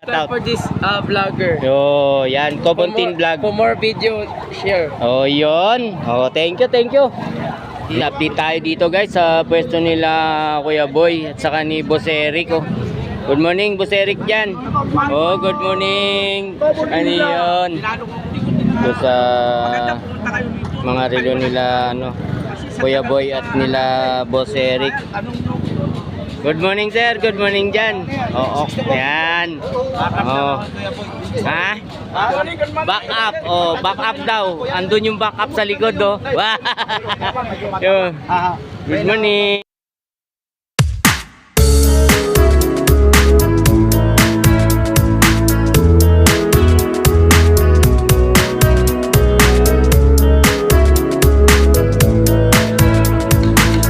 Shout out. for this uh, vlogger. Yo, yan, more- Vlog. For more video, share. Oh, yun. Oh, thank you, thank you. Update tayo dito guys sa pwesto nila Kuya Boy at saka ni Boss Eric. Oh. Good morning, Boss Eric dyan. Oh, good morning. Ano yun? Ito sa mga relo nila, ano, Kuya Boy at nila Boss Eric. Good morning, sir. Good morning dyan. Oo, yan. Oh. Ha? Back up. Oh, back up daw. Andun yung back up sa likod, oh. Good morning.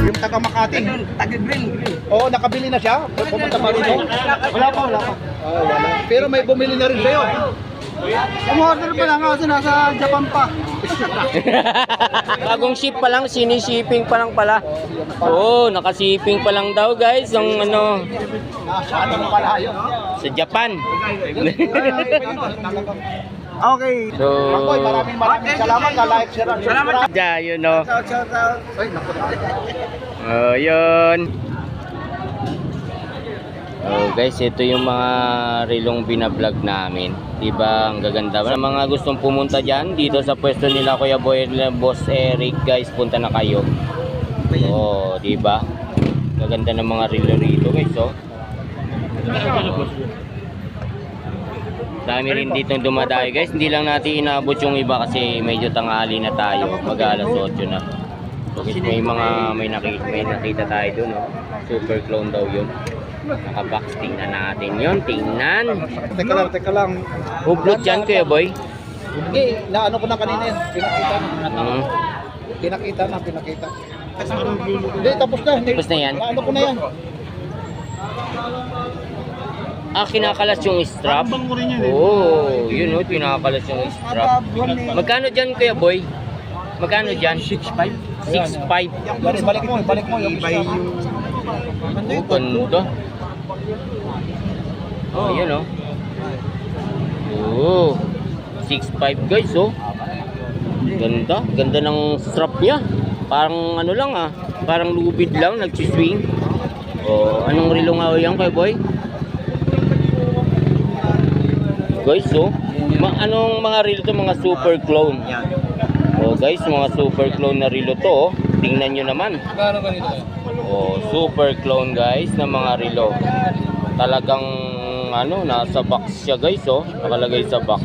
Yung taga Makati. Taga-green. Oo, nakabili na siya. Pumunta pa rin. Wala pa, wala pa. Oo, wala. Pero may bumili na rin sa'yo. Umorder pa lang kasi nasa Japan pa. Bagong ship pa lang, sinishipping pa lang pala. Oo, oh, nakashipping pa lang daw guys. Ang ano, ano pala yun. sa Japan. Okay. so, Makoy, maraming maraming salamat sa like, share, subscribe. yeah, you know. Shout, shout, out. Ay, naku. Oh, yun. Oh, guys, ito yung mga rilong binablog namin. Diba, ang gaganda. Sa mga gustong pumunta dyan, dito sa pwesto nila Kuya Boy Boss Eric, guys, punta na kayo. Oh, diba? Gaganda ng mga rilo rito, guys, oh. Dami rin dito dumadayo, guys. Hindi lang natin inaabot yung iba kasi medyo tanghali na tayo. Mag alas 8 na. So, may mga may nakita, may nakita tayo doon, oh. Super clone daw yun. Nakabox, tingnan natin yun. Tingnan. Teka lang, teka lang. Hublot yan, Kuya Boy. Hindi, naano ko na kanina yan. Pinakita na. Mm. Pinakita na, pinakita. Hindi, tapos na. Hindi. Tapos na yan? Naano ko na yan. Ah, kinakalas yung strap? Oo, oh, yun oh, kinakalas yung strap. Magkano dyan, Kuya Boy? Magkano dyan? 6.5. 6.5. Balik, balik mo, balik mo. Yung Ibay yung... Oh, ganda. Oh, yun oh. Oh, 6.5 guys oh. Ganda, ganda ng strap niya. Parang ano lang ah, parang lubid lang, nagsiswing. Oh, anong relo nga yan kay boy? Guys oh, ma anong mga relo to? Mga super clone. Oh guys, mga super clone na relo to oh. Tingnan nyo naman. Magkano ganito? Oh, super clone guys na mga relo. Talagang ano, nasa box siya guys oh. Nakalagay sa box.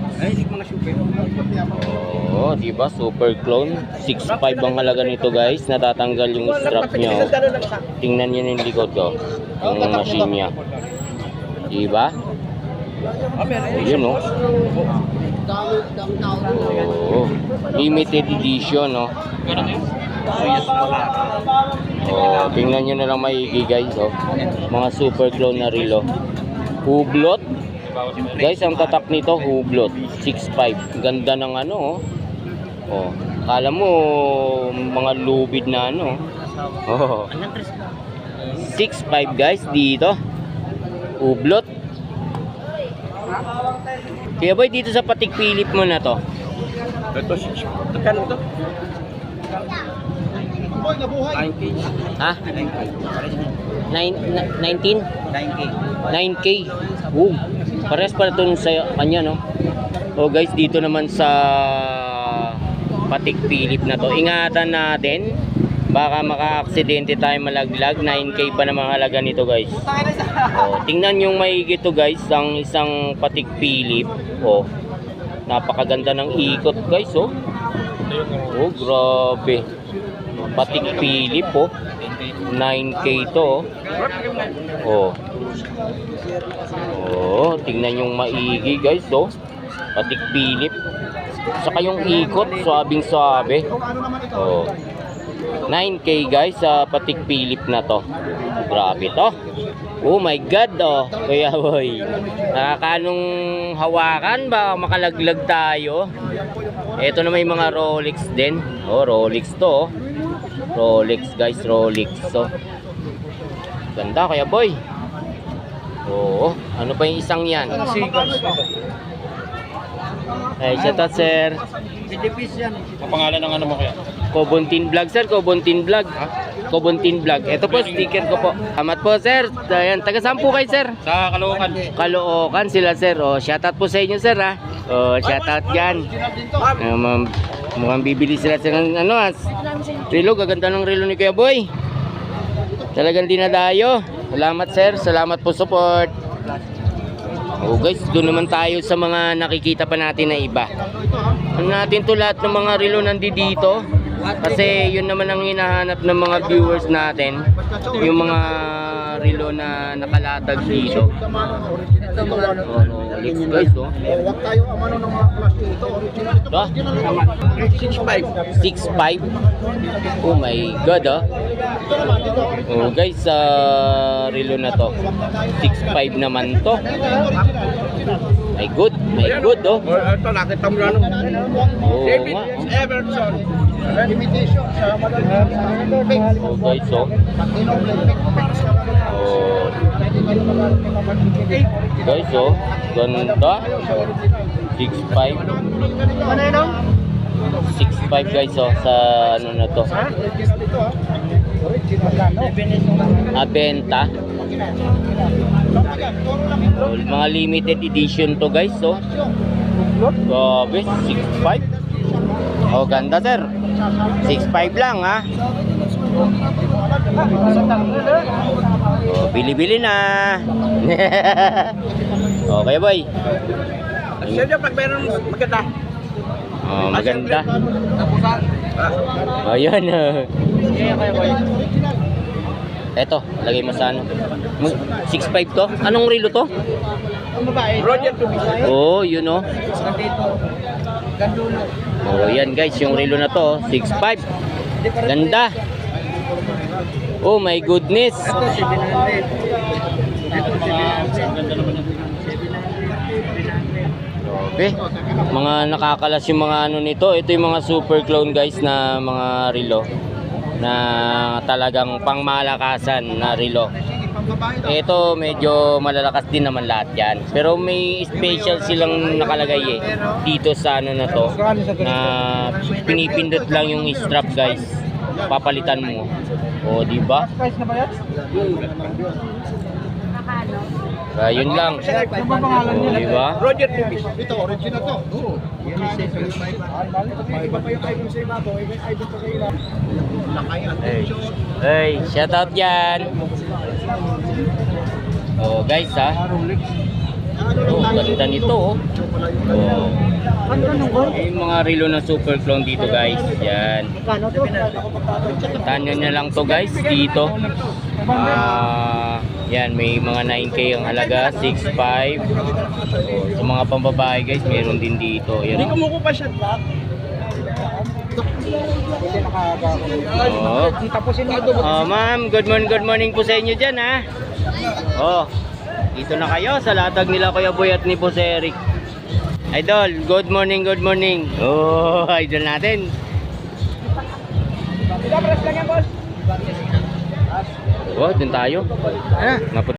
Oh, di ba? Super clone. 6.5 ang halaga nito guys. Natatanggal yung strap niya. Oh. Tingnan niyo yung likod ko. Yung machine niya. Di ba? Oh, yun oh. Oh, limited edition oh. Oh, tingnan nyo na lang maigi guys oh. Mga super clone na relo. Hublot. Guys, ang tatak nito hublot. 6.5. Ganda ng ano oh. Oh, akala mo mga lubid na ano. Oh. 6.5 guys dito. Hublot. Kaya boy dito sa Patik Philip mo na to. Ito, magkano ito? Boy, nabuhay. 9K. Ha? 9 19? 9K. 9K. Oh, pares pala ito sa kanya, no? Oh guys, dito naman sa Patik Philip na to. Ingatan natin. Baka maka-aksidente tayo malaglag. 9K pa naman halaga nito guys. Oh, tingnan yung maigi to guys. Ang isang Patik Philip. Oh, napakaganda ng ikot guys, oh. Oh, grabe. Patik Philip, oh. 9K to, oh. Oh. Oh, tingnan yung maigi guys, oh. Patik Philip. Saka yung ikot, swabing swabe. Oh. 9K guys sa Patik Philip na to. Grabe to. Oh my God, oh. Kuya boy. Nakakanong hawakan ba makalaglag tayo? Ito na may mga Rolex din. Oh, Rolex to, oh. Rolex guys, Rolex. So, ganda kaya boy. Oo. Ano pa yung isang yan? Ay, shout out, sir. Ang pangalan ng ano mo kaya? Kobontin Vlog, sir. Kobontin Vlog. Kobontin Vlog. Ito po, sticker ko po. Salamat po, sir. Ayan, taga saan po kayo, sir? Sa Caloocan. Kalookan sila, sir. O, shout out po sa inyo, sir, ha. O, shout out yan. Ma'am, mukhang bibili sila sa ano, ah, relo. Gaganda ng relo ni Kuya Boy. Talagang dinadayo. Salamat, sir. Salamat po support. Oh guys, doon naman tayo sa mga nakikita pa natin na iba. Ano natin to lahat ng mga relo nandito. Kasi yun naman ang hinahanap ng mga viewers natin. Yung mga relo na nakalatag dito. Oh, let's guys, oh. Huwag tayo amano ng mga plastic ito. Original ito. Ito, 6'5". 6'5". Oh my God, ah. Ito naman, ito. Oh guys, sa relo na to. 6'5 naman to. My good, my good, oh. Ito, nakita mo na ano. Oo David nga. oh. Everson. Limitation sa madali. Oh guys, oh. Guys, oh. Ganda. 6'5". Ano yun? 6'5 guys, oh. Sa ano na to. Ah. Abenta. Mga limited edition to guys, oh. Grabe, 6'5". Oh, ganda sir. 6'5 lang ha. Oh, bili-bili na. okay boy. Siyempre, pag meron maganda. Oh, maganda. Oh, yan. Eto, lagay mo sa ano. Mo- 6'5 to? Anong relo to? Roger Tubis. Oh, yun oh. Oh, yan guys, yung relo na to, 6'5. Ganda. Oh my goodness. Ito, 700. Ito, 700. Grabe. Mga nakakalas yung mga ano nito. Ito yung mga super clone guys na mga relo na talagang pangmalakasan na relo. Ito medyo malalakas din naman lahat yan. Pero may special silang nakalagay eh dito sa ano na to na pinipindot lang yung strap guys. Papalitan mo. O, di ba? Price na ba yan? Kaya yun lang. Ano ba pangalan niya? di ba? Roger Tubis. Ito, original to. Oo. Iba pa yung item sa iba. May item pa sa iba. Hey, hey, shout out yan. Oh, guys ha. Oh, ganda nito oh. Oh. Yung mga relo ng super clone dito guys. Yan. To? Tanyo nyo lang to guys dito. Ah, yan may mga 9k ang halaga, 6.5. Oh, sa mga pambabae guys, meron din dito. Hindi Yan. kumuko pa siya. Hindi nakagawa. Oh. Tapusin mo. Oh, ma'am, good morning, good morning po sa inyo dyan, ha? Oh, dito na kayo sa latag nila Kuya Boy at ni Boss Eric. Idol, good morning, good morning. Oh, idol natin. Press lang yan, boss. Oh, dun tayo. Naput